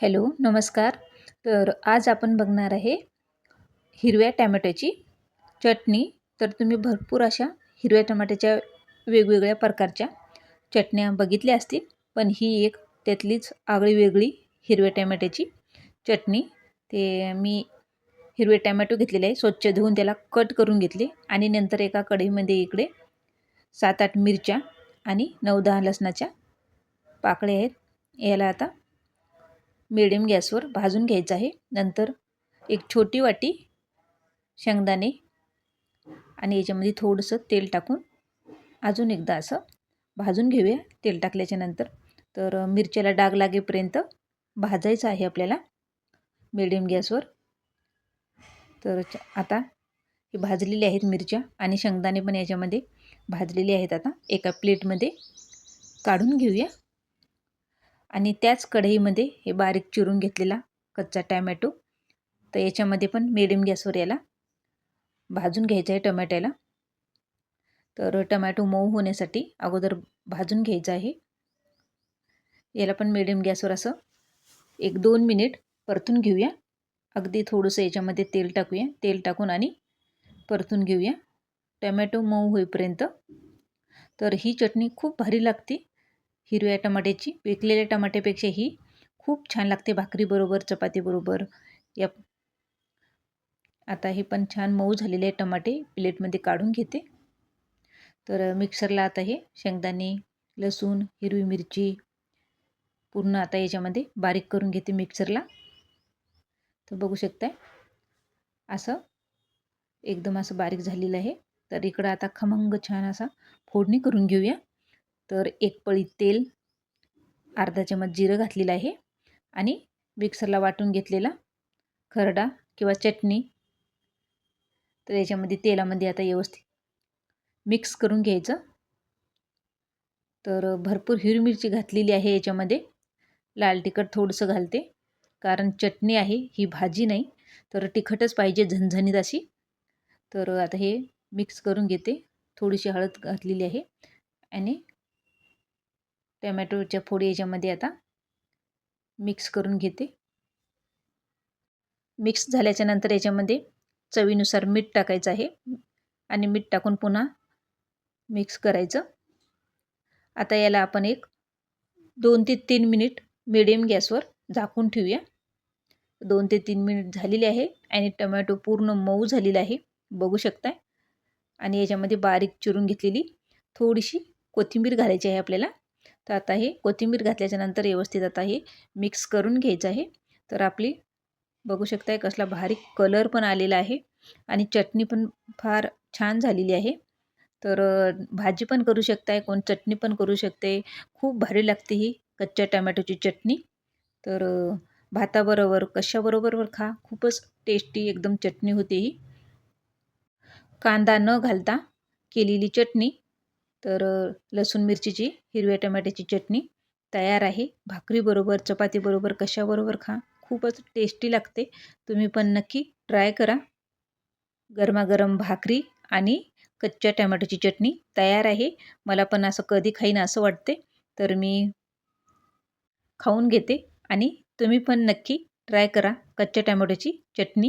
Hello नमस्कार. तर आज आपण बघणार आहे हिरव्या टॅमॅटोची चटणी. तर तुम्ही भरपूर अशा हिरव्या टमाट्याच्या वेगवेगळ्या प्रकारच्या चटण्या बघितल्या असतील पण ही एक त्यातलीच आगळी वेगळी हिरव्या टॅमॅटोची चटणी. ते मी हिरवे टॅमॅटो घेतलेले आहे स्वच्छ धुवून त्याला कट करून घेतले आणि नंतर एका कढईमध्ये इकडे सात आठ मिरच्या आणि नऊ दहा लसणाच्या पाकळ्या आहेत. याला आता मिडियम गॅसवर भाजून घ्यायचं आहे. नंतर एक छोटी वाटी शेंगदाणे आणि याच्यामध्ये थोडंसं तेल टाकून अजून एकदा असं भाजून घेऊया तेल टाकल्याच्यानंतर तर मिरच्याला डाग लागेपर्यंत भाजायचं आहे आपल्याला मिडियम गॅसवर. तर आता हे भाजलेले आहेत मिरच्या आणि शेंगदाणे पण याच्यामध्ये भाजलेले आहेत आता. एका प्लेटमध्ये काढून घेऊया. आणि त्याच कढईमध्ये हे बारीक चिरून घेतलेला कच्चा टॅमॅटो. तर याच्यामध्ये पण मिडियम गॅसवर याला भाजून घ्यायचं आहे टमॅट्याला. तर टमॅटो मऊ होण्यासाठी अगोदर भाजून घ्यायचं आहे. याला पण मिडियम गॅसवर असं एक दोन मिनिट परतून घेऊया. अगदी थोडंसं याच्यामध्ये तेल टाकूया. तेल टाकून आणि परतून घेऊया. टमॅटो मऊ होईपर्यंत. तर ही चटणी खूप भारी लागते. हिरव्या टमाट्याची पिकलेल्या टमाट्यापेक्षा ही खूप छान लागते भाकरीबरोबर चपातीबरोबर या आता हे पण छान मऊ झालेले टमाटे प्लेटमध्ये काढून घेते. तर मिक्सरला आता हे शेंगदाणे लसूण हिरवी मिरची पूर्ण आता याच्यामध्ये बारीक करून घेते मिक्सरला. तर बघू शकताय असं एकदम असं बारीक झालेलं आहे. तर इकडं आता खमंग छान असा फोडणी करून घेऊया. तर एक पळी तेल अर्धा चमच जिरं घातलेलं आहे आणि मिक्सरला वाटून घेतलेला खरडा किंवा चटणी. तर याच्यामध्ये तेलामध्ये आता व्यवस्थित मिक्स करून घ्यायचं. तर भरपूर हिरवी मिरची घातलेली आहे याच्यामध्ये. लाल तिखट थोडंसं घालते. कारण चटणी आहे ही भाजी नाही तर तिखटच पाहिजे झणझणीत अशी. तर आता हे मिक्स करून घेते. थोडीशी हळद घातलेली आहे आणि टमॅटोच्या फोडी याच्यामध्ये आता मिक्स करून घेते. मिक्स झाल्याच्यानंतर याच्यामध्ये चवीनुसार मीठ टाकायचं आहे आणि मीठ टाकून पुन्हा मिक्स करायचं. आता याला आपण एक दोन ते तीन मिनिट मिडियम गॅसवर झाकून ठेवूया. दोन ते तीन मिनिट झालेले आहे आणि टमॅटो पूर्ण मऊ झालेला आहे बघू शकताय. आणि याच्यामध्ये बारीक चिरून घेतलेली थोडीशी कोथिंबीर घालायची आहे आपल्याला. तर आता हे कोथिंबीर घातल्याच्यानंतर व्यवस्थित आता हे मिक्स करून घ्यायचं आहे. तर आपली बघू शकताय कसला भारी कलर पण आलेला आहे आणि चटणी पण फार छान झालेली आहे. तर भाजी पण करू शकताय कोण चटणी पण करू शकते. खूप भारी लागते ही कच्च्या टमॅटोची चटणी. तर भाताबरोबर कशाबरोबर खा खूपच टेस्टी एकदम चटणी होते ही. कांदा न घालता केलेली चटणी. तर लसूण मिरचीची हिरव्या टमाट्याची चटणी तयार आहे. भाकरीबरोबर चपातीबरोबर कशाबरोबर खा. खूपच टेस्टी लागते. तुम्ही पण नक्की ट्राय करा. गरमागरम भाकरी आणि कच्च्या टमॅटोची चटणी तयार आहे. मला पण असं कधी खाईन असं वाटते. तर मी खाऊन घेते आणि तुम्ही पण नक्की ट्राय करा कच्च्या टमॅटोची चटणी.